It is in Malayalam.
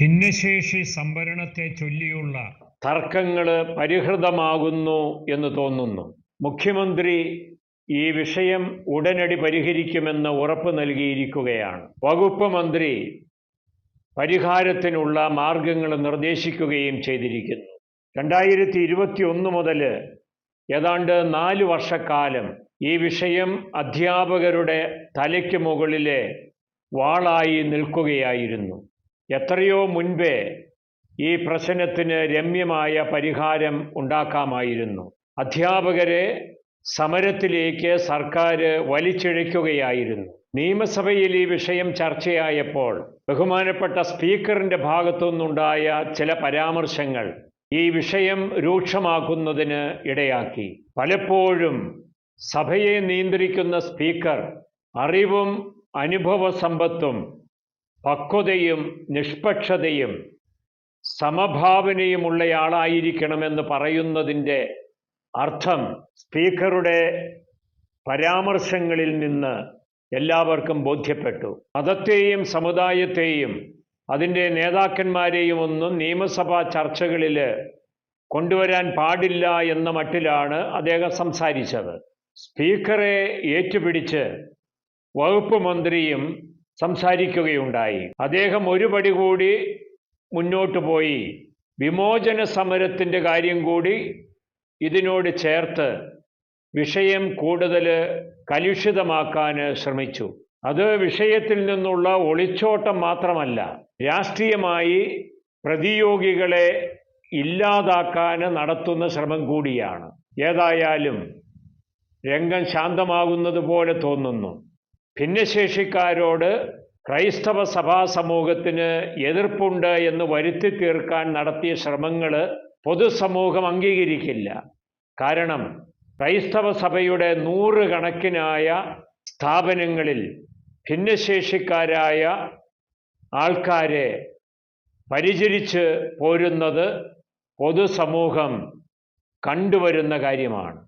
ഭിന്നശേഷി സംവരണത്തെ ചൊല്ലിയുള്ള തർക്കങ്ങൾ പരിഹൃതമാകുന്നു എന്ന് തോന്നുന്നു. മുഖ്യമന്ത്രി ഈ വിഷയം ഉടനടി പരിഹരിക്കുമെന്ന് ഉറപ്പ് നൽകിയിരിക്കുകയാണ്. വകുപ്പ് മന്ത്രി പരിഹാരത്തിനുള്ള മാർഗങ്ങൾ നിർദ്ദേശിക്കുകയും ചെയ്തിരിക്കുന്നു. രണ്ടായിരത്തി ഇരുപത്തി ഒന്ന് മുതൽ ഏതാണ്ട് നാല് വർഷക്കാലം ഈ വിഷയം അധ്യാപകരുടെ തലയ്ക്ക് മുകളിലെ വാളായി നിൽക്കുകയായിരുന്നു. എത്രയോ മുൻപേ ഈ പ്രശ്നത്തിന് രമ്യമായ പരിഹാരം ഉണ്ടാക്കാമായിരുന്നു. അധ്യാപകരെ സമരത്തിലേക്ക് സർക്കാർ വലിച്ചിഴയ്ക്കുകയായിരുന്നു. നിയമസഭയിൽ ഈ വിഷയം ചർച്ചയായപ്പോൾ ബഹുമാനപ്പെട്ട സ്പീക്കറിന്റെ ഭാഗത്തുനിന്നുണ്ടായ ചില പരാമർശങ്ങൾ ഈ വിഷയം രൂക്ഷമാക്കുന്നതിന് ഇടയാക്കി. പലപ്പോഴും സഭയെ നിയന്ത്രിക്കുന്ന സ്പീക്കർ അറിവും അനുഭവ സമ്പത്തും പക്വതയും നിഷ്പക്ഷതയും സമഭാവനയുമുള്ളയാളായിരിക്കണമെന്ന് പറയുന്നതിന്റെ അർത്ഥം സ്പീക്കറുടെ പരാമർശങ്ങളിൽ നിന്ന് എല്ലാവർക്കും ബോധ്യപ്പെട്ടു. മതത്തെയും സമുദായത്തെയും അതിന്റെ നേതാക്കന്മാരെയും ഒന്നും നിയമസഭാ ചർച്ചകളിൽ കൊണ്ടുവരാൻ പാടില്ല എന്ന മട്ടിലാണ് അദ്ദേഹം സംസാരിച്ചത്. സ്പീക്കറെ ഏറ്റുപിടിച്ച് വകുപ്പ് മന്ത്രിയും സംസാരിക്കുകയുണ്ടായി. അദ്ദേഹം ഒരു പടി കൂടി മുന്നോട്ട് പോയി. വിമോചന സമരത്തിന്റെ കാര്യം കൂടി ഇതിനോട് ചേർത്ത് വിഷയം കൂടുതൽ കലുഷിതമാക്കാൻ ശ്രമിച്ചു. അത് വിഷയത്തിൽ നിന്നുള്ള ഒളിച്ചോട്ടം മാത്രമല്ല രാഷ്ട്രീയമായി പ്രതിയോഗികളെ ഇല്ലാതാക്കാൻ നടത്തുന്ന ശ്രമം കൂടിയാണ്. ഏതായാലും രംഗം ശാന്തമാകുന്നത് പോലെ തോന്നുന്നു. ഭിന്നശേഷിക്കാരോട് ക്രൈസ്തവ സഭാ സമൂഹത്തിന് എതിർപ്പുണ്ട് എന്ന് വരുത്തി തീർക്കാൻ നടത്തിയ ശ്രമങ്ങൾ പൊതുസമൂഹം അംഗീകരിക്കില്ല. കാരണം ക്രൈസ്തവ സഭയുടെ നൂറുകണക്കിനായ സ്ഥാപനങ്ങളിൽ ഭിന്നശേഷിക്കാരായ ആൾക്കാരെ പരിചരിച്ച് പോരുന്നത് പൊതുസമൂഹം കണ്ടുവരുന്ന കാര്യമാണ്.